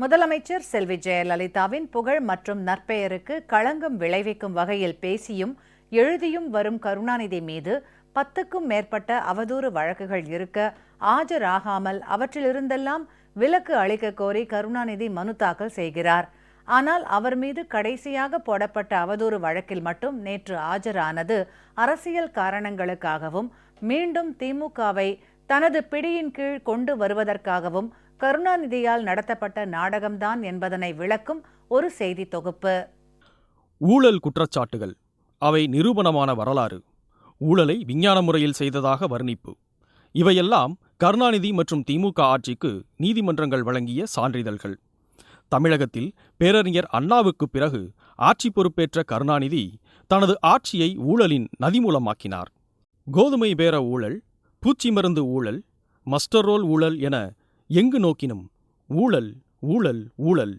முதலமைச்சர் செல்வி ஜெயலலிதாவின் புகழ் மற்றும் நற்பெயருக்கு களங்கம் விளைவிக்கும் வகையில் பேசியும் எழுதியும் வரும் கருணாநிதி மீது பத்துக்கும் மேற்பட்ட அவதூறு வழக்குகள் இருக்க ஆஜராகாமல் அவற்றிலிருந்தெல்லாம் விலக்கு அளிக்க கோரி கருணாநிதி மனு தாக்கல் செய்கிறார். ஆனால் அவர் மீது கடைசியாக போடப்பட்ட அவதூறு வழக்கில் மட்டும் நேற்று ஆஜரானது அரசியல் காரணங்களுக்காகவும் மீண்டும் திமுகவை தனது பிடியின் கீழ் கொண்டு வருவதற்காகவும் கருணாநிதியால் நடத்தப்பட்ட நாடகம்தான் என்பதனை விளக்கும் ஒரு செய்தி தொகுப்பு. ஊழல் குற்றச்சாட்டுகள். அவை நிரூபணமான வரலாறு. ஊழலை விஞ்ஞான முறையில் செய்ததாக வர்ணிப்பு. இவையெல்லாம் கருணாநிதி மற்றும் திமுக ஆட்சிக்கு நீதிமன்றங்கள் வழங்கிய சான்றிதழ்கள். தமிழகத்தில் பேரறிஞர் அண்ணாவுக்கு பிறகு ஆட்சி பொறுப்பேற்ற கருணாநிதி தனது ஆட்சியை ஊழலின் நதிமூலமாக்கினார். கோதுமை பேர ஊழல் பூச்சி மருந்து ஊழல் மஸ்டர் ரோல் ஊழல் என எங்கு நோக்கினும்? ஊழல் ஊழல் ஊழல்.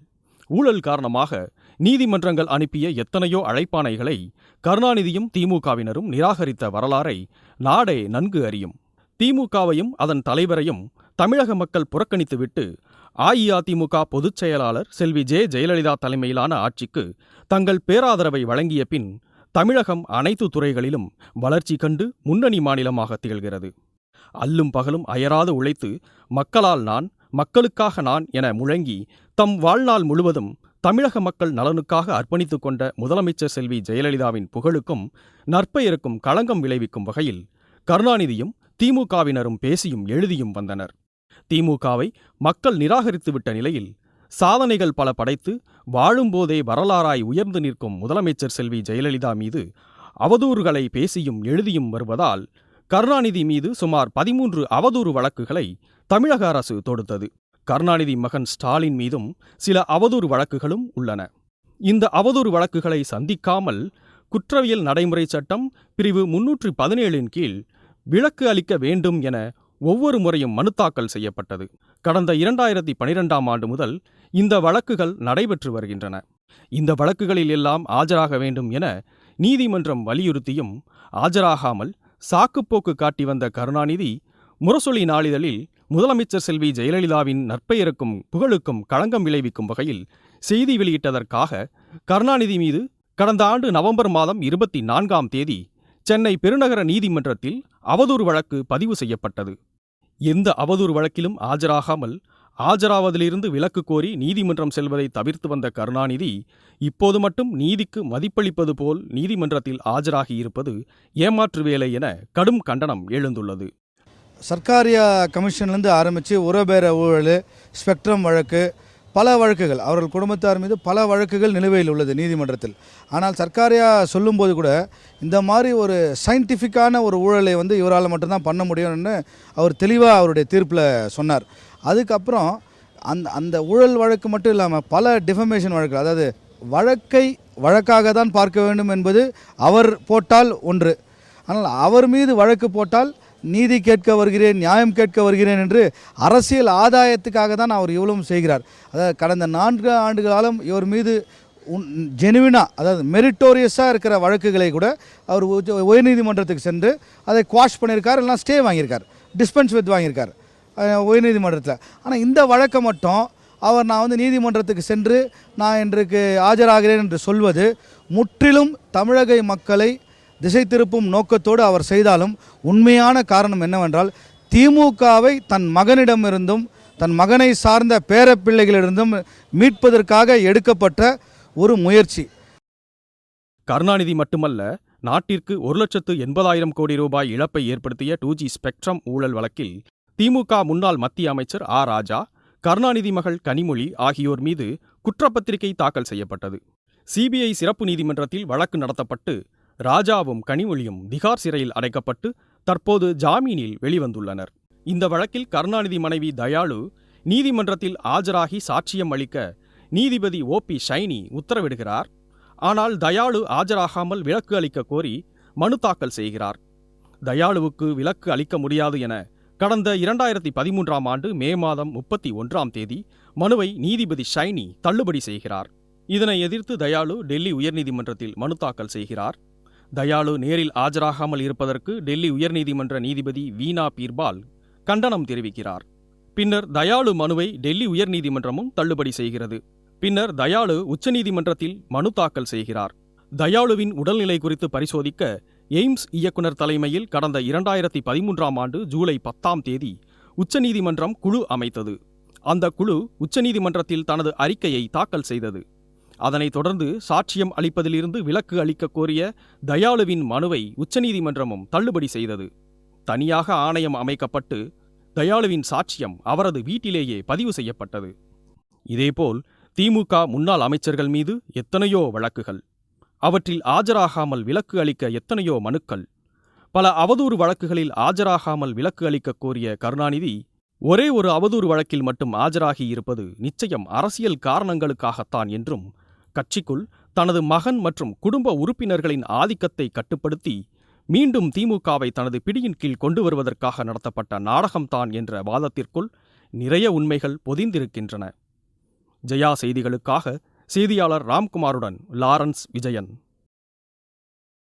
ஊழல் காரணமாக நீதிமன்றங்கள் அனுப்பிய எத்தனையோ அழைப்பாணைகளை கருணாநிதியும் திமுகவினரும் நிராகரித்த வரலாறை நாடே நன்கு அறியும். திமுகவையும் அதன் தலைவரையும் தமிழக மக்கள் புறக்கணித்துவிட்டு அஇஅதிமுக பொதுச் செயலாளர் செல்வி ஜெ. ஜெயலலிதா தலைமையிலான ஆட்சிக்கு தங்கள் பேராதரவை வழங்கிய பின் தமிழகம் அனைத்து துறைகளிலும் வளர்ச்சி கண்டு முன்னணி மாநிலமாக திகழ்கிறது. அல்லும் பகலும் அயராது உழைத்து மக்களால் நான் மக்களுக்காக நான் என முழங்கி தம் வாழ்நாள் முழுவதும் தமிழக மக்கள் நலனுக்காக அர்ப்பணித்துக் கொண்ட முதலமைச்சர் செல்வி ஜெயலலிதாவின் புகழுக்கும் நற்பெயருக்கும் களங்கம் விளைவிக்கும் வகையில் கருணாநிதியும் திமுகவினரும் பேசியும் எழுதியும் வந்தனர். திமுகவை மக்கள் நிராகரித்துவிட்ட நிலையில் சாதனைகள் பல படைத்து வாழும்போதே வரலாறாய் உயர்ந்து நிற்கும் முதலமைச்சர் செல்வி ஜெயலலிதா மீது அவதூறுகளை பேசியும் எழுதியும் வருவதால் கருணாநிதி மீது சுமார் பதிமூன்று அவதூறு வழக்குகளை தமிழக அரசு தொடுத்தது. கருணாநிதி மகன் ஸ்டாலின் மீதும் சில அவதூறு வழக்குகளும் உள்ளன. இந்த அவதூறு வழக்குகளை சந்திக்காமல் குற்றவியல் நடைமுறை சட்டம் பிரிவு முன்னூற்று பதினேழின் கீழ் விலக்கு அளிக்க வேண்டும் என ஒவ்வொரு முறையும் மனு தாக்கல் செய்யப்பட்டது. கடந்த இரண்டாயிரத்தி பனிரெண்டாம் ஆண்டு முதல் இந்த வழக்குகள் நடைபெற்று வருகின்றன. இந்த வழக்குகளில் எல்லாம் ஆஜராக வேண்டும் என நீதிமன்றம் வலியுறுத்தியும் ஆஜராகாமல் சாக்குப்போக்கு காட்டி வந்த கருணாநிதி முரசொலி நாளிதழில் முதலமைச்சர் செல்வி ஜெயலலிதாவின் நற்பெயருக்கும் புகழுக்கும் களங்கம் விளைவிக்கும் வகையில் செய்தி வெளியிட்டதற்காக கருணாநிதி மீது கடந்த ஆண்டு நவம்பர் மாதம் இருபத்தி நான்காம் தேதி சென்னை பெருநகர நீதிமன்றத்தில் அவதூறு வழக்கு பதிவு செய்யப்பட்டது. எந்த அவதூறு வழக்கிலும் ஆஜராகாமல் ஆஜராவதிலிருந்து விலக்கு கோரி நீதிமன்றம் செல்வதை தவிர்த்து வந்த கருணாநிதி இப்போது மட்டும் நீதிக்கு மதிப்பளிப்பது போல் நீதிமன்றத்தில் ஆஜராகியிருப்பது ஏமாற்று வேலை என கடும் கண்டனம் எழுந்துள்ளது. சர்க்காரியா கமிஷன்லேருந்து ஆரம்பித்து உரபேர ஊழல் ஸ்பெக்ட்ரம் வழக்கு பல வழக்குகள் அவர்கள் குடும்பத்தார் மீது பல வழக்குகள் நிலுவையில் உள்ளது நீதிமன்றத்தில். ஆனால் சர்க்காரியா சொல்லும்போது கூட இந்த மாதிரி ஒரு சயின்டிஃபிக்கான ஒரு ஊழலை வந்து இவரால் மட்டும்தான் பண்ண முடியும்னு அவர் தெளிவாக அவருடைய தீர்ப்பில் சொன்னார். அதுக்கப்புறம் அந்த அந்த ஊழல் வழக்கு மட்டும் இல்லாமல் பல டிஃபமேஷன் வழக்கு அதாவது வழக்கை வழக்காக தான் பார்க்க வேண்டும் என்பது அவர் போட்டால் ஒன்று. ஆனால் அவர் மீது வழக்கு போட்டால் நீதி கேட்க வருகிறேன் நியாயம் கேட்க வருகிறேன் என்று அரசியல் ஆதாயத்துக்காக தான் அவர் இவ்வளவும் செய்கிறார். அதாவது கடந்த நான்கு ஆண்டு காலம் இவர் மீது உன் ஜெனுவினாக அதாவது மெரிட்டோரியஸாக இருக்கிற வழக்குகளை கூட அவர் உயர்நீதிமன்றத்துக்கு சென்று அதை குவாஷ் பண்ணியிருக்கார் இல்லைனா ஸ்டே வாங்கியிருக்கார் டிஸ்பென்ஸ் வித் வாங்கியிருக்கார். உயர்நீதிமன்றத்தில். ஆனால் இந்த வழக்கை மட்டும் அவர் நான் வந்து நீதிமன்றத்துக்கு சென்று நான் இன்றைக்கு ஆஜராகிறேன் என்று சொல்வது முற்றிலும் தமிழக மக்களை திசை திருப்பும் நோக்கத்தோடு அவர் செய்தாலும் உண்மையான காரணம் என்னவென்றால் திமுகவை தன் மகனிடமிருந்தும் தன் மகனை சார்ந்த பேரப்பிள்ளைகளிலிருந்தும் மீட்பதற்காக எடுக்கப்பட்ட ஒரு முயற்சி. கருணாநிதி மட்டுமல்ல நாட்டிற்கு ஒரு லட்சத்து எண்பதாயிரம் கோடி ரூபாய் இழப்பை ஏற்படுத்திய டூ ஜி ஸ்பெக்ட்ரம் ஊழல் வழக்கில் திமுக முன்னாள் மத்திய அமைச்சர் ஆ. ராஜா கருணாநிதி மகள் கனிமொழி ஆகியோர் மீது குற்றப்பத்திரிகை தாக்கல் செய்யப்பட்டது. சிபிஐ சிறப்பு நீதிமன்றத்தில் வழக்கு நடத்தப்பட்டு ராஜாவும் கனிமொழியும் திகார் சிறையில் அடைக்கப்பட்டு தற்போது ஜாமீனில் வெளிவந்துள்ளனர். இந்த வழக்கில் கருணாநிதி மனைவி தயாளு நீதிமன்றத்தில் ஆஜராகி சாட்சியம் அளிக்க நீதிபதி ஓ. பி. ஷைனி உத்தரவிடுகிறார். ஆனால் தயாளு ஆஜராகாமல் விலக்கு அளிக்க கோரி மனு தாக்கல் செய்கிறார். தயாளுவுக்கு விலக்கு அளிக்க முடியாது என கடந்த இரண்டாயிரத்தி பதிமூன்றாம் ஆண்டு மே மாதம் முப்பத்தி ஒன்றாம் தேதி மனுவை நீதிபதி ஷைனி தள்ளுபடி செய்கிறார். இதனை எதிர்த்து தயாளு டெல்லி உயர்நீதிமன்றத்தில் மனு தாக்கல் செய்கிறார். தயாளு நேரில் ஆஜராகாமல் இருப்பதற்கு டெல்லி உயர்நீதிமன்ற நீதிபதி வீணா பீர்பால் கண்டனம் தெரிவிக்கிறார். பின்னர் தயாளு மனுவை டெல்லி உயர்நீதிமன்றமும் தள்ளுபடி செய்கிறது. பின்னர் தயாளு உச்சநீதிமன்றத்தில் மனு தாக்கல் செய்கிறார். தயாளுவின் உடல்நிலை குறித்து பரிசோதிக்க எய்ம்ஸ் இயக்குனர் தலைமையில் கடந்த இரண்டாயிரத்தி பதிமூன்றாம் ஆண்டு ஜூலை பத்தாம் தேதி உச்சநீதிமன்றம் குழு அமைத்தது. அந்த குழு உச்சநீதிமன்றத்தில் தனது அறிக்கையை தாக்கல் செய்தது. அதனைத் தொடர்ந்து சாட்சியம் அளிப்பதிலிருந்து விலக்கு அளிக்க கோரிய தயாளுவின் மனுவை உச்சநீதிமன்றமும் தள்ளுபடி செய்தது. தனியாக ஆணையம் அமைக்கப்பட்டு தயாளுவின் சாட்சியம் அவரது வீட்டிலேயே பதிவு செய்யப்பட்டது. இதேபோல் திமுக முன்னாள் அமைச்சர்கள் மீது எத்தனையோ வழக்குகள் அவற்றில் ஆஜராகாமல் விலக்கு அளிக்க எத்தனையோ மனுக்கள். பல அவதூறு வழக்குகளில் ஆஜராகாமல் விலக்கு அளிக்க கோரிய கருணாநிதி ஒரே ஒரு அவதூறு வழக்கில் மட்டும் ஆஜராகி இருப்பது நிச்சயம் அரசியல் காரணங்களுக்காகத்தான் என்றும் கட்சிக்குள் தனது மகன் மற்றும் குடும்ப உறுப்பினர்களின் ஆதிக்கத்தை கட்டுப்படுத்தி மீண்டும் திமுகவை தனது பிடியின் கீழ் கொண்டு வருவதற்காக நடத்தப்பட்ட நாடகம்தான் என்ற வாதத்திற்குள் நிறைய உண்மைகள் பொதிந்திருக்கின்றன. ஜெயா செய்திகளுக்காக செய்தியாளர் ராம்குமாருடன் லாரன்ஸ் விஜயன்.